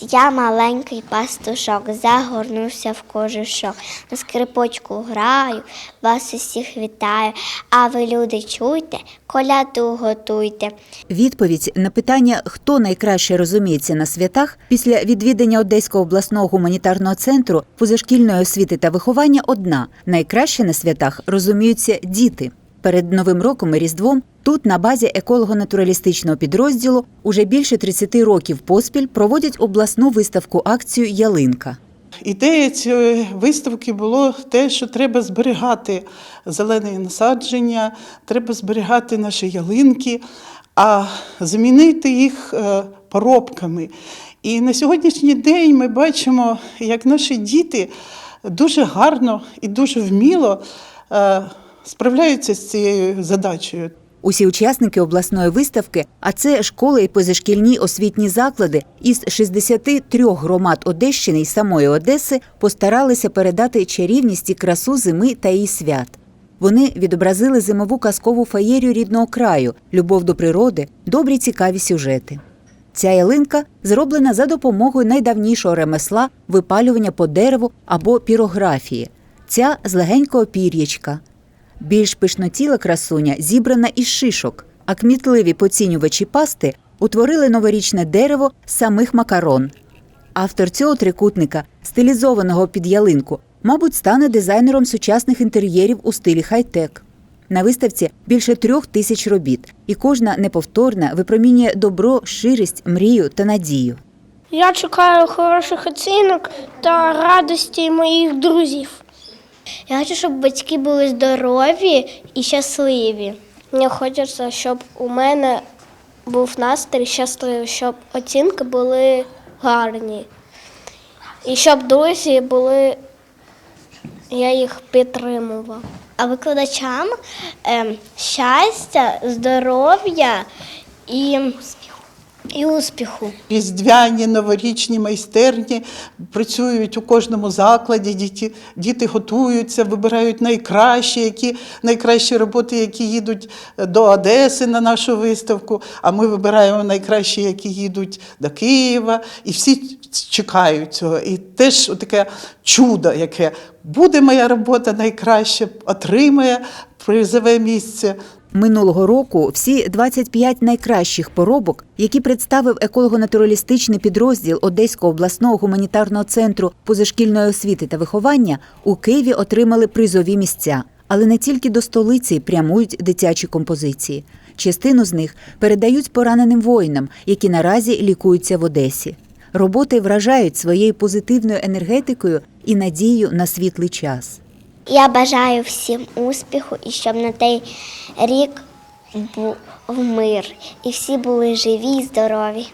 Я маленький пастушок, загорнувся в кожушок. На скрипочку граю, вас усіх вітаю. А ви, люди, чуйте, коляду готуйте. Відповідь на питання, хто найкраще розуміється на святах, після відвідання Одеського обласного гуманітарного центру позашкільної освіти та виховання одна: найкраще на святах розуміються діти. Перед новим роком і різдвом тут, на базі еколого-натуралістичного підрозділу, уже більше 30 років поспіль проводять обласну виставку акцію Ялинка. Ідея цієї виставки було те, що треба зберігати зелені насадження, треба зберігати наші ялинки, а замінити їх е, поробками. І на сьогоднішній день ми бачимо, як наші діти дуже гарно і дуже вміло е, справляються з цією задачею. Усі учасники обласної виставки, а це школи і позашкільні освітні заклади із 63 громад Одещини й самої Одеси, постаралися передати чарівність і красу зими та її свят. Вони відобразили зимову казкову феєрію рідного краю, любов до природи, добрі цікаві сюжети. Ця ялинка зроблена за допомогою найдавнішого ремесла випалювання по дереву або пірографії. Ця з легенького пір'ячка. Більш пишнотіла красуня зібрана із шишок, а кмітливі поцінювачі пасти утворили новорічне дерево самих макарон. Автор цього трикутника, стилізованого під ялинку, мабуть, стане дизайнером сучасних інтер'єрів у стилі хай-тек. На виставці більше трьох тисяч робіт, і кожна неповторна випромінює добро, щирість, мрію та надію. Я чекаю хороших оцінок та радості моїх друзів. Я хочу, щоб батьки були здорові і щасливі. Мені хочеться, щоб у мене був настрій щасливий, щоб оцінки були гарні. І щоб друзі були, я їх підтримував. А викладачам ем, щастя, здоров'я і, і успіху. Різдвяні новорічні майстерні працюють у кожному закладі. Діти, діти готуються, вибирають найкращі, які найкращі роботи, які їдуть до Одеси на нашу виставку. А ми вибираємо найкращі, які їдуть до Києва. І всі чекають цього. І теж таке чудо, яке буде моя робота найкраще, отримає призове місце. Минулого року всі 25 найкращих поробок, які представив еколого-натуралістичний підрозділ Одеського обласного гуманітарного центру позашкільної освіти та виховання, у Києві отримали призові місця. Але не тільки до столиці прямують дитячі композиції. Частину з них передають пораненим воїнам, які наразі лікуються в Одесі. Роботи вражають своєю позитивною енергетикою і надією на світлий час. Я бажаю всім успіху і щоб на той рік був мир, і всі були живі і здорові.